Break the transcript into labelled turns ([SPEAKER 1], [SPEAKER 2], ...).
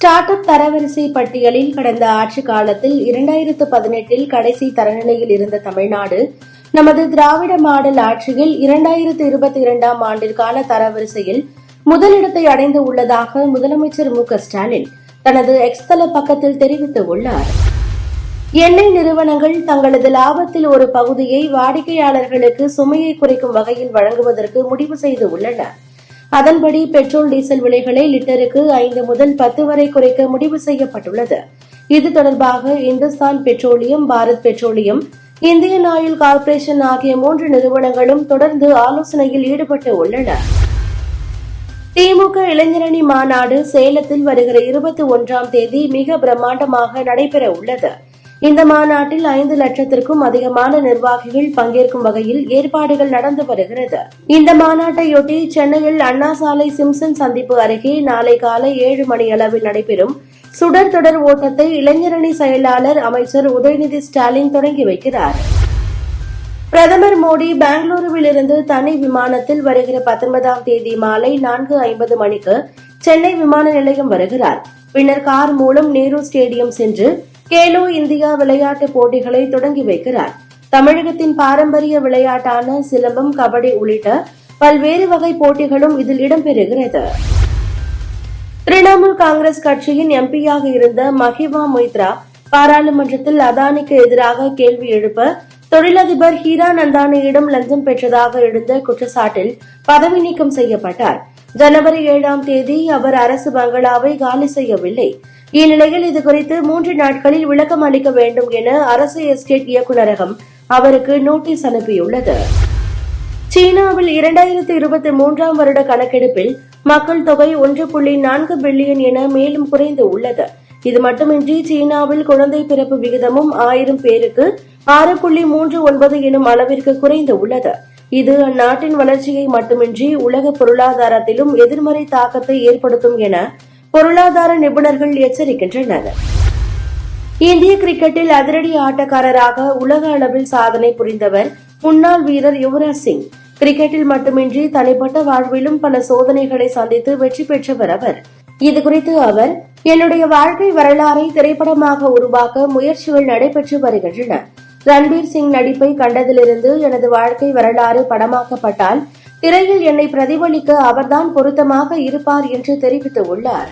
[SPEAKER 1] Start up தரவரிசை பட்டியலில் கடந்த ஆட்சி காலத்தில் இரண்டாயிரத்து பதினெட்டில் கடைசி தரநிலையில் இருந்த தமிழ்நாடு நமது திராவிட மாடல் ஆட்சியில் இரண்டாயிரத்து இருபத்தி இரண்டாம் ஆண்டிற்கான தரவரிசையில் முதலிடத்தை அடைந்து உள்ளதாக முதலமைச்சர் மு க ஸ்டாலின் தனது எக்ஸ்தல பக்கத்தில் தெரிவித்துள்ளார். எண்ணெய் நிறுவனங்கள் தங்களது லாபத்தில் ஒரு பகுதியை வாடிக்கையாளர்களுக்கு சுமையை குறைக்கும் வகையில் வழங்குவதற்கு முடிவு செய்து உள்ளன. அதன்படி பெட்ரோல் டீசல் விலைகளை லிட்டருக்கு ஐந்து முதல் பத்து வரை குறைக்க முடிவு செய்யப்பட்டுள்ளது. இது தொடர்பாக Hindustan petroleum Bharat petroleum Indian oil corporation ஆகிய மூன்று நிறுவனங்களும் தொடர்ந்து ஆலோசனையில் ஈடுபட்டு உள்ளன. திமுக இளைஞரணி மாநாடு சேலத்தில் வருகிற இருபத்தி ஒன்றாம் தேதி மிக பிரம்மாண்டமாக நடைபெற உள்ளது. இந்த மாநாட்டில் ஐந்து லட்சத்திற்கும் அதிகமான நிர்வாகிகள் பங்கேற்கும் வகையில் ஏற்பாடுகள் நடந்து வருகிறது. இந்த மாநாட்டையொட்டி சென்னையில் அண்ணா சாலை சிம்சன் சந்திப்பு அருகே நாளை காலை ஏழு மணி அளவில் நடைபெறும் சுடர் தொடர் ஓட்டத்தை இளைஞரணி செயலாளர் அமைச்சர் உதயநிதி ஸ்டாலின் தொடங்கி வைக்கிறார். பிரதமர் மோடி பெங்களூருவில் இருந்து தனி விமானத்தில் வருகிற பத்தொன்பதாம் தேதி மாலை நான்கு ஐம்பது மணிக்கு சென்னை விமான நிலையம் வருகிறார். பின்னர் கார் மூலம் நேரு ஸ்டேடியம் சென்று கேலோ இந்தியா விளையாட்டுப் போட்டிகளை தொடங்கி வைக்கிறார். தமிழகத்தின் பாரம்பரிய விளையாட்டான சிலம்பம் கபடி உள்ளிட்ட பல்வேறு வகை போட்டிகளும் இதில் இடம்பெறுகிறது. திரிணாமுல் காங்கிரஸ் கட்சியின் எம்பியாக இருந்த மஹிவா மொய்த்ரா பாராளுமன்றத்தில் அதானிக்கு எதிராக கேள்வி எழுப்ப தொழிலதிபர் ஹீரா நந்தானியிடம் லஞ்சம் பெற்றதாக எழுந்த குற்றச்சாட்டில் பதவி நீக்கம் செய்யப்பட்டார். ஜனவரி ஏழாம் தேதி அவர் அரசு பங்களாவை காலி செய்யவில்லை. இந்நிலையில் இதுகுறித்து மூன்று நாட்களில் விளக்கம் அளிக்க வேண்டும் என அரசு எஸ்டேட் இயக்குநரகம் அவருக்கு நோட்டீஸ் அனுப்பியுள்ளது. சீனாவில் இரண்டாயிரத்தி இருபத்தி மூன்றாம் வருட கணக்கெடுப்பில் மக்கள் தொகை ஒன்று புள்ளி நான்கு பில்லியன் என மேலும் குறைந்து உள்ளது. இது மட்டுமின்றி சீனாவில் குழந்தை பிறப்பு விகிதமும் ஆயிரம் பேருக்கு ஆறு புள்ளி மூன்று ஒன்பது எனும் அளவிற்கு குறைந்து உள்ளது. இது அந்நாட்டின் வளர்ச்சியை மட்டுமின்றி உலக பொருளாதாரத்திலும் எதிர்மறை தாக்கத்தை ஏற்படுத்தும் என பொருளாதார நிபுணர்கள் எச்சரிக்கின்றனர். இந்திய கிரிக்கெட்டில் அதிரடி ஆட்டக்காரராக உலக அளவில் சாதனை புரிந்தவர் முன்னாள் வீரர் யுவராஜ் சிங். கிரிக்கெட்டில் மட்டுமின்றி தனிப்பட்ட வாழ்விலும் பல சோதனைகளை சந்தித்து வெற்றி பெற்றவர் அவர். இதுகுறித்து அவர் என்னுடைய வாழ்க்கை வரலாறை திரைப்படமாக உருவாக்க முயற்சிகள் நடைபெற்று வருகின்றன. ரன்பீர் சிங் நடிப்பை கண்டதிலிருந்து எனது வாழ்க்கை வரலாறு படமாக்கப்பட்டால் திரையில் என்னை பிரதிபலிக்க அவர்தான் பொருத்தமாக இருப்பார் என்று தெரிவித்துள்ளார்.